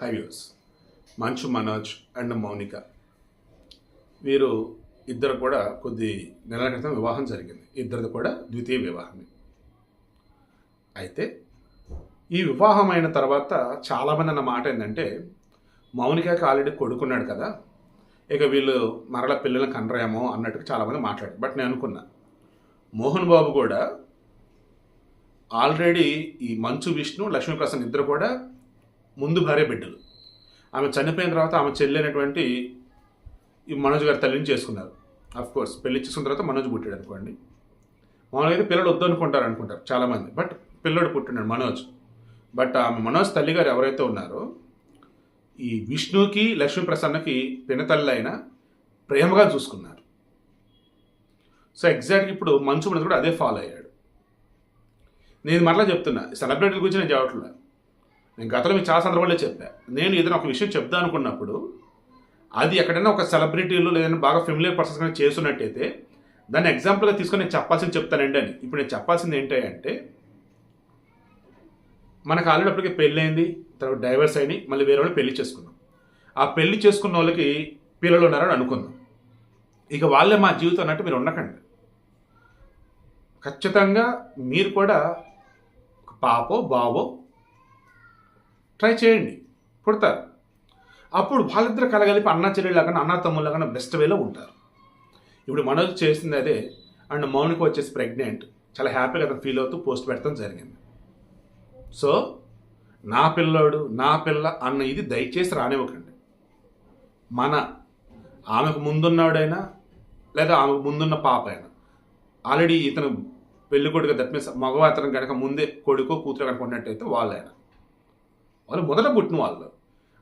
High views Manchu Manoj and Mounika వీరు ఇద్దరు కూడా కొద్ది నెలల క్రితం వివాహం జరిగింది. ఇద్దరిది కూడా ద్వితీయ వివాహమే. అయితే ఈ వివాహం అయిన తర్వాత చాలామంది అన్న మాట ఏంటంటే మౌనికకి ఆల్రెడీ కొడుకున్నాడు కదా ఇక వీళ్ళు మరల పిల్లలను కనరేమో అన్నట్టుగా చాలామంది మాట్లాడారు. బట్ నేను అనుకున్నా మోహన్ బాబు కూడా ఆల్రెడీ ఈ మంచు విష్ణు లక్ష్మీప్రసన్న ఇద్దరు కూడా ముందు భార్య బిడ్డలు. ఆమె చనిపోయిన తర్వాత ఆమె చెల్లైనటువంటి ఈ మనోజ్ గారి తల్లిని చేసుకున్నారు. అఫ్ కోర్స్ పెళ్ళి చేసుకున్న తర్వాత మనోజ్ పుట్టాడు అనుకోండి. మామూలుగా అయితే పిల్లడు వద్దు అనుకుంటారు అనుకుంటారు చాలామంది. బట్ పిల్లడు పుట్టినాడు మనోజ్. బట్ ఆమె మనోజ్ తల్లి గారు ఎవరైతే ఉన్నారో ఈ విష్ణుకి లక్ష్మీప్రసన్నకి పినతల్లి అయిన ప్రేమగా చూసుకున్నారు. సో ఎగ్జాక్ట్గా ఇప్పుడు మంచు మనసు కూడా అదే ఫాలో అయ్యాడు. నేను మరలా చెప్తున్నా సెలబ్రిటీల గురించి నేను చెప్పట్లేదు నేను గతంలో మీకు చాలా సందర్భాల్లో చెప్పా. నేను ఏదైనా ఒక విషయం చెప్తా అనుకున్నప్పుడు అది ఎక్కడైనా ఒక సెలబ్రిటీలు లేదైనా బాగా ఫెమిలియర్ పర్సన్స్ కానీ చేస్తున్నట్టయితే దాన్ని ఎగ్జాంపుల్గా తీసుకొని నేను చెప్పాల్సింది చెప్తానండి అని. ఇప్పుడు నేను చెప్పాల్సింది ఏంటి అంటే మనకు ఆల్రెడీ అప్పటికి పెళ్ళైంది తర్వాత డైవర్స్ అయినాయి మళ్ళీ వేరే వాళ్ళు పెళ్ళి చేసుకున్నాం. ఆ పెళ్ళి చేసుకున్న వాళ్ళకి పిల్లలు ఉన్నారని అనుకుందాం. ఇక వాళ్ళే మా జీవితం అన్నట్టు మీరు ఉండకండి. ఖచ్చితంగా మీరు కూడా ఒక పాపో బావో ట్రై చేయండి. పుడతారు. అప్పుడు వాళ్ళిద్దరు కలగలిపి అన్న చెల్లెళ్ళగా అన్న తమ్ముళ్ళగా బెస్ట్ వేలో ఉంటారు. ఇప్పుడు మనోజ్ చేసింది అదే అండ్ మౌనిక వచ్చేసి ప్రెగ్నెంట్ చాలా హ్యాపీగా అతను ఫీల్ అవుతూ పోస్ట్ పెట్టడం జరిగింది. సో నా పిల్లోడు నా పిల్ల అన్న ఇది దయచేసి రానివ్వకండి. మన ఆమెకు ముందున్నాడైనా లేదా ఆమెకు ముందున్న పాప అయినా ఆల్రెడీ ఇతను పెళ్ళి కొడుకు దట్ మీన్స్ మగవాతనం కనుక ముందే కొడుకో కూతురు కనుక ఉన్నట్టయితే వాళ్ళైనా. వాళ్ళు మొదట పుట్టిన వాళ్ళు.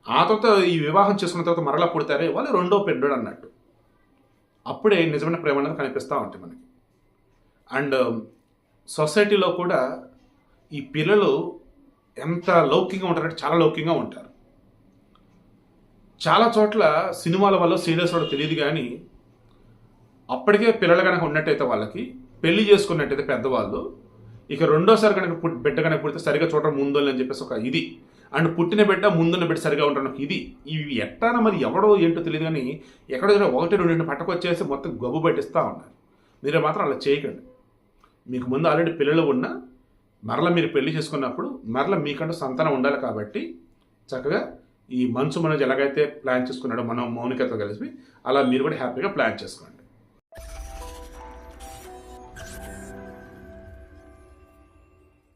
ఆ తర్వాత ఈ వివాహం చేసుకున్న తర్వాత మరలా పుడతారే? వాళ్ళు రెండో పెద్దోడు అన్నట్టు. అప్పుడే నిజమైన ప్రేమ అనేది కనిపిస్తూ ఉంటాయి మనకి. అండ్ um, సొసైటీలో కూడా ఈ పిల్లలు ఎంత లౌకికంగా ఉంటారంటే చాలా లౌకికంగా ఉంటారు. చాలా చోట్ల సినిమాల వల్ల సీరియల్స్ వల్ల తెలియదు కానీ అప్పటికే పిల్లలు కనుక ఉన్నట్టయితే వాళ్ళకి పెళ్ళి చేసుకున్నట్టయితే పెద్దవాళ్ళు ఇక రెండోసారి కనుక పుట్టి బిడ్డ కనుక పుడితే సరిగా చూడడం ముందు అని చెప్పేసి ఒక ఇది. అండ్ పుట్టిన బిడ్డ ముందున్న బిడ్డ సరిగా ఉండడం ఇది ఇవి ఎట్టాన మరి ఎవడో ఏంటో తెలియదు కానీ ఎక్కడో ఒకటి రెండు పట్టకొచ్చేసి మొత్తం గబ్బు పట్టిస్తూ ఉన్నారు. మీరు మాత్రం అలా చేయకండి. మీకు ముందు ఆల్రెడీ పిల్లలు ఉన్నా మరల మీరు పెళ్ళి చేసుకున్నప్పుడు మరల మీకంటూ సంతానం ఉండాలి కాబట్టి చక్కగా ఈ మనసు మనోజ్ ఎలాగైతే ప్లాన్ చేసుకున్నాడో మనం మౌనికతో కలిసి అలా మీరు కూడా హ్యాపీగా ప్లాన్ చేసుకోండి.